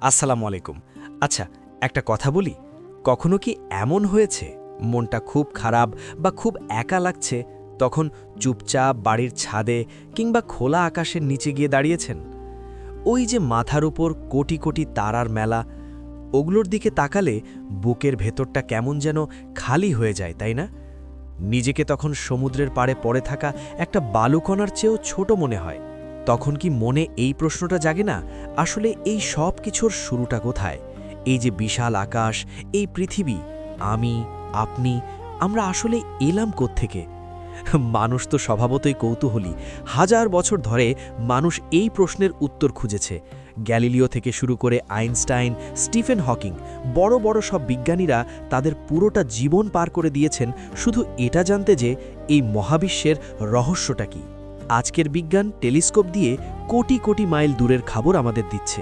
আসসালামু আলাইকুম। আচ্ছা একটা কথা বলি। কখনো কি এমন হয়েছে, মনটা খুব খারাপ বা খুব একা লাগছে, তখন চুপচাপ বাড়ির ছাদে কিংবা খোলা আকাশের নিচে গিয়ে দাঁড়িয়েছেন? ওই যে মাথার উপর কোটি কোটি তারার মেলা, ওগুলোর দিকে তাকালে বুকের ভেতরটা কেমন যেন খালি হয়ে যায়, তাই না? নিজেকে তখন সমুদ্রের পাড়ে পড়ে থাকা একটা বালুকণার চেয়েও ছোট মনে হয়। তখন কি মনে এই প্রশ্নটা জাগে না? আসলে এই সব কিছুর শুরুটা কোথায়? এই যে বিশাল আকাশ, এই পৃথিবী, আমি, আপনি, আমরা আসলে এলাম থেকে মানুষ তো স্বভাবতই কৌতূহলী। হাজার বছর ধরে মানুষ এই প্রশ্নের উত্তর খুঁজেছে। গ্যালিলিও থেকে শুরু করে আইনস্টাইন, স্টিফেন হকিং, বড় বড় সব বিজ্ঞানীরা তাদের পুরোটা জীবন পার করে দিয়েছেন শুধু এটা জানতে যে এই মহাবিশ্বের রহস্যটা কী। আজকের বিজ্ঞান টেলিস্কোপ দিয়ে কোটি কোটি মাইল দূরের খবর আমাদের দিচ্ছে।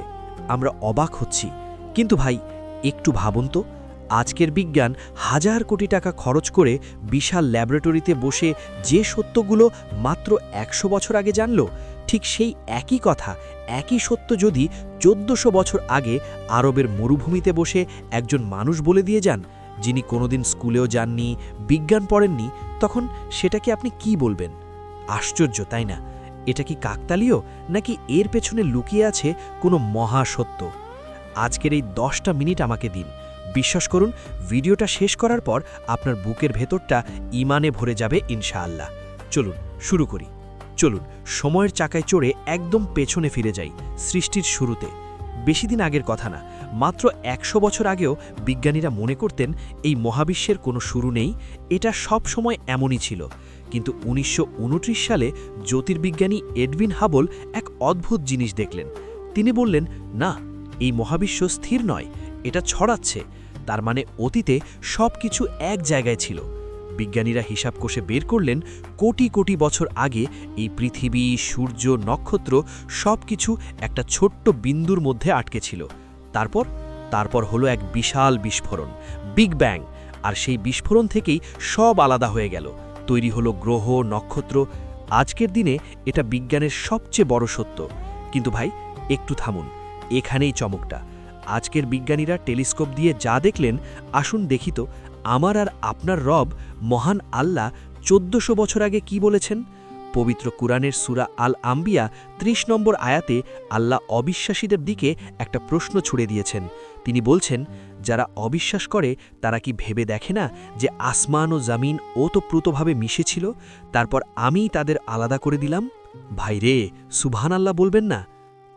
আমরা অবাক হচ্ছি। কিন্তু ভাই, একটু ভাবুন তো, আজকের বিজ্ঞান হাজার কোটি টাকা খরচ করে বিশাল ল্যাবরেটরিতে বসে যে সত্যগুলো মাত্র একশো বছর আগে জানল, ঠিক সেই একই কথা, একই সত্য যদি চোদ্দশো বছর আগে আরবের মরুভূমিতে বসে একজন মানুষ বলে দিয়ে যান, যিনি কোনোদিন স্কুলেও যাননি, বিজ্ঞান পড়েননি, তখন সেটাকে আপনি কি বলবেন? আশ্চর্য, তাই না? এটা কি কাকতালীয় নাকি এর পেছনে লুকিয়ে আছে কোনো মহাসত্য? আজকের এই দশটা মিনিট আমাকে দিন। বিশ্বাস করুন, ভিডিওটা শেষ করার পর আপনার বুকের ভেতরটা ইমানে ভরে যাবে ইনশাআল্লাহ। চলুন, শুরু করি। চলুন, সময়ের চাকায় চড়ে একদম পেছনে ফিরে যাই, সৃষ্টির শুরুতে। বেশি দিন আগের কথা না, মাত্র একশো বছর আগেও বিজ্ঞানীরা মনে করতেন এই মহাবিশ্বের কোনো শুরু নেই, এটা সব সময় এমনই ছিল। কিন্তু উনিশশো উনত্রিশ সালে জ্যোতির্বিজ্ঞানী এডভিন হাবল এক অদ্ভুত জিনিস দেখলেন। তিনি বললেন, না, এই মহাবিশ্ব স্থির নয়, এটা ছড়াচ্ছে। তার মানে অতীতে সব কিছু এক জায়গায় ছিল। বিজ্ঞানীরা হিসাব কষে বের করলেন, কোটি কোটি বছর আগে এই পৃথিবী, সূর্য, নক্ষত্র সব কিছু একটা ছোট্ট বিন্দুর মধ্যে আটকে ছিল। তারপর? তারপর হলো এক বিশাল বিস্ফোরণ, বিগ ব্যাং, আর সেই বিস্ফোরণ থেকেই সব আলাদা হয়ে গেল। তৈরি হলো গ্রহ, নক্ষত্র। আজকের দিনে এটা বিজ্ঞানের সবচেয়ে বড় সত্য। কিন্তু ভাই, একটু থামুন। এখানেই চমকটা। আজকের বিজ্ঞানীরা টেলিস্কোপ দিয়ে যা দেখলেন, আসুন দেখি তো, আমার আর আপনার রব মহান আল্লাহ চোদ্দশো বছর আগে কি বলেছেন? পবিত্র কুরআনের সুরা আল আম্বিয়া ৩০ নম্বর আয়াতে আল্লাহ অবিশ্বাসীদের দিকে একটা প্রশ্ন ছুড়ে দিয়েছেন। তিনি বলছেন, যারা অবিশ্বাস করে, তারা কি ভেবে দেখে না যে আসমান ও জামিন ওতপ্রুতভাবে মিশেছিল? তারপর আমিই তাদের আলাদা করে দিলাম? ভাই রে সুবহান আল্লাহ বলবেন না।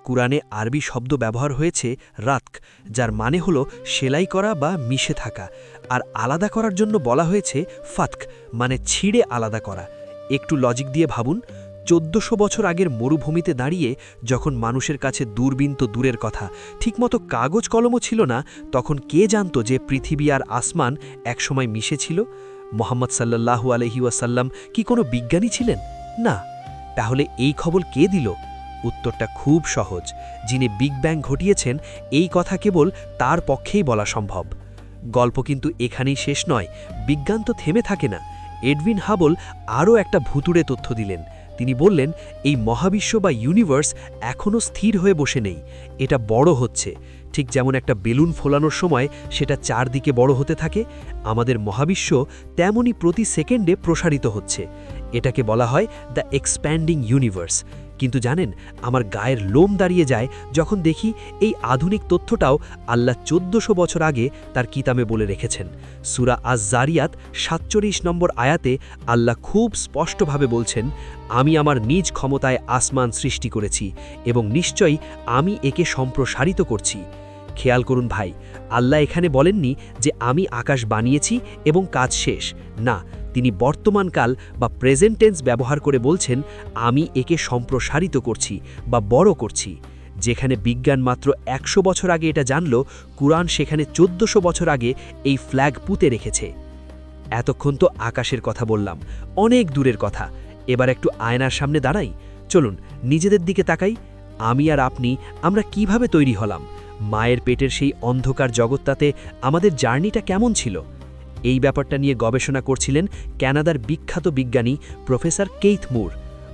কুরআনে আরবি শব্দ ব্যবহার হয়েছে রাতক, যার মানে হল সেলাই করা বা মিশে থাকা। আর আলাদা করার জন্য বলা হয়েছে ফাতক মানে ছিঁড়ে আলাদা করা। একটু লজিক দিয়ে ভাবুন। চোদ্দশো বছর আগের মরুভূমিতে দাঁড়িয়ে যখন মানুষের কাছে দূরবীন তো দূরের কথা, ঠিকমতো কাগজ কলমও ছিল না, তখন কে জানত যে পৃথিবী আর আসমান একসময় মিশেছিল? মোহাম্মদ সাল্লাহু আলহি ওয়াসাল্লাম কি কোনো বিজ্ঞানী ছিলেন? না। তাহলে এই খবর কে দিল? উত্তরটা খুব সহজ। যিনি বিগ ব্যাং ঘটিয়েছেন, এই কথা কেবল তার পক্ষেই বলা সম্ভব। গল্প কিন্তু এখানেই শেষ নয়, বিজ্ঞান তো থেমে থাকে না। এডভিন হাবল আরও একটা ভুতুড়ে তথ্য দিলেন। তিনি বললেন, এই মহাবিশ্ব বা ইউনিভার্স এখনও স্থির হয়ে বসে নেই। এটা বড় হচ্ছে। ঠিক যেমন একটা বেলুন ফোলানোর সময় সেটা চারদিকে বড় হতে থাকে, আমাদের মহাবিশ্ব তেমনই প্রতি সেকেন্ডে প্রসারিত হচ্ছে। এটাকে বলা হয় দ্য এক্সপ্যান্ডিং ইউনিভার্স কিন্তু জানেন, আমার গায়ের লোম দাঁড়িয়ে যায় যখন দেখি এই আধুনিক তথ্যটাও আল্লাহ চোদ্দশো বছর আগে তার কিতামে বলে রেখেছেন। সুরা আজ জারিয়াত সাতচল্লিশ নম্বর আয়াতে আল্লাহ খুব স্পষ্টভাবে বলছেন, আমি আমার নিজ ক্ষমতায় আসমান সৃষ্টি করেছি এবং নিশ্চয়ই আমি একে সম্প্রসারিত করছি। খেয়াল করুন ভাই, আল্লাহ এখানে বলেননি যে আমি আকাশ বানিয়েছি এবং কাজ শেষ। না তিনি বর্তমানকাল বা প্রেজেন্ট টেন্স ব্যবহার করে বলছেন, আমি একে সম্প্রসারিত করছি বা বড় করছি। যেখানে বিজ্ঞান মাত্র একশো বছর আগে এটা জানল, কুরআন সেখানে চোদ্দশো বছর আগে এই ফ্ল্যাগ পুঁতে রেখেছে। এতক্ষণ তো আকাশের কথা বললাম, অনেক দূরের কথা। এবার একটু আয়নার সামনে দাঁড়াই। চলুন, নিজেদের দিকে তাকাই। আমি আর আপনি, আমরা কীভাবে তৈরি হলাম? মায়ের পেটের সেই অন্ধকার জগৎটাতে আমাদের জার্নিটা কেমন ছিল? এই ব্যাপারটা নিয়ে গবেষণা করছিলেন ক্যানাডার বিখ্যাত বিজ্ঞানী প্রফেসর কেইথ মুর।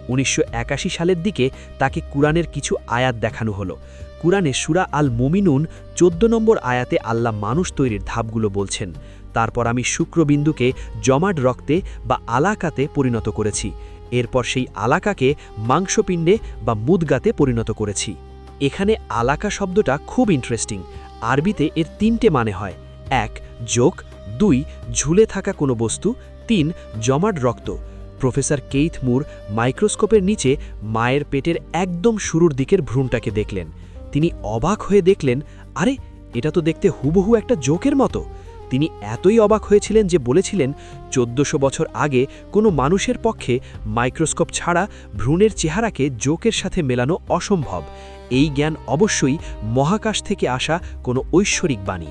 উনিশশো একাশি সালের দিকে তাকে কুরআনের কিছু আয়াত দেখানো হলো। কুরআনে সুরা আল মুমিনুন চোদ্দ নম্বর আয়াতে আল্লাহ মানুষ তৈরির ধাপগুলো বলছেন। তারপর আমি শুক্রবিন্দুকে জমাট রক্তে বা আলাকাতে পরিণত করেছি। এরপর সেই আলাকাকে মাংসপিণ্ডে বা মুদগাতে পরিণত করেছি। এখানে আলাকা শব্দটা খুব ইন্টারেস্টিং আরবিতে এর তিনটে মানে হয়। এক, যোগ দুই, ঝুলে থাকা কোনো বস্তু, তিন, জমাট রক্ত। প্রফেসর কেইথ মুর মাইক্রোস্কোপের নিচে মায়ের পেটের একদম শুরুর দিকের ভ্রূণটাকে দেখলেন। তিনি অবাক হয়ে দেখলেন, আরে, এটা তো দেখতে হুবহু একটা জোকের মতো। তিনি এতই অবাক হয়েছিলেন যে বলেছিলেন, চোদ্দশো বছর আগে কোনো মানুষের পক্ষে মাইক্রোস্কোপ ছাড়া ভ্রূণের চেহারাকে জোকের সাথে মেলানো অসম্ভব। এই জ্ঞান অবশ্যই মহাকাশ থেকে আসা কোনো ঐশ্বরিক বাণী।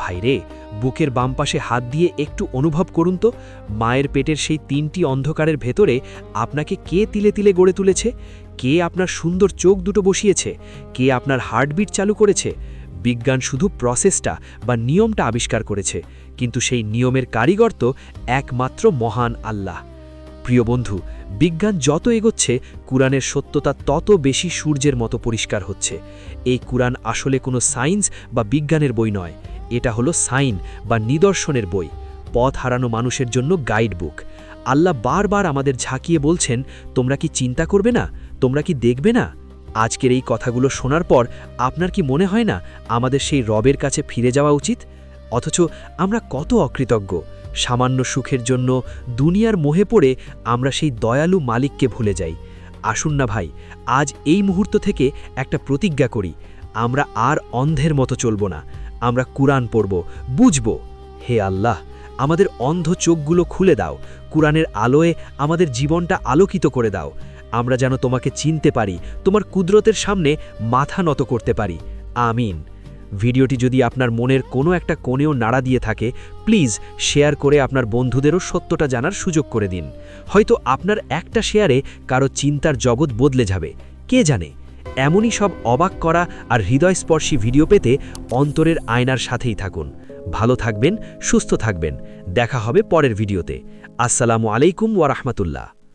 ভাইরে, বুকের বাম পাশে হাত দিয়ে একটু অনুভব করুন তো, মায়ের পেটের সেই তিনটি অন্ধকারের ভেতরে আপনাকে কে তিলে তিলে গড়ে তুলেছে? কে আপনার সুন্দর চোখ দুটো বসিয়েছে? কে আপনার হার্টবিট চালু করেছে? বিজ্ঞান শুধু প্রসেসটা বা নিয়মটা আবিষ্কার করেছে, কিন্তু সেই নিয়মের কারিগর তো একমাত্র মহান আল্লাহ। প্রিয় বন্ধু, বিজ্ঞান যত এগোচ্ছে, কুরআনের সত্যতা তত বেশি সূর্যের মতো পরিষ্কার হচ্ছে। এই কুরআন আসলে কোনো সায়েন্স বা বিজ্ঞানের বই নয়। এটা হলো সাইন বা নিদর্শনের বই, পথ হারানো মানুষের জন্য গাইড বুক। আল্লাহ বারবার আমাদের ঝাঁকিয়ে বলছেন, তোমরা কি চিন্তা করবে না? তোমরা কি দেখবে না? আজকের এই কথাগুলো শোনার পর আপনার কি মনে হয় না আমাদের সেই রবের কাছে ফিরে যাওয়া উচিত? অথচ আমরা কত অকৃতজ্ঞ। সামান্য সুখের জন্য দুনিয়ার মোহে পড়ে আমরা সেই দয়ালু মালিককে ভুলে যাই। আসুন না ভাই, আজ এই মুহূর্ত থেকে একটা প্রতিজ্ঞা করি, আমরা আর অন্ধের মতো চলব না। আমরা কুরআন পড়ব, বুঝব। হে আল্লাহ, আমাদের অন্ধ চোখগুলো খুলে দাও। কুরআনের আলোয় আমাদের জীবনটা আলোকিত করে দাও। আমরা যেন তোমাকে চিনতে পারি, তোমার কুদরতের সামনে মাথা নত করতে পারি। আমিন। ভিডিওটি যদি আপনার মনের কোনো একটা কোণেও নাড়া দিয়ে থাকে, প্লিজ শেয়ার করে আপনার বন্ধুদেরও সত্যটা জানার সুযোগ করে দিন। হয়তো আপনার একটা শেয়ারে কারও চিন্তার জগৎ বদলে যাবে। কে জানে? এমনই সব অবাক করা আর হৃদয়স্পর্শী ভিডিও পেতে অন্তরের আয়নার সাথেই থাকুন। ভালো থাকবেন, সুস্থ থাকবেন। দেখা হবে পরের ভিডিওতে। আসসালামু আলাইকুম ওয়া রাহমাতুল্লাহ।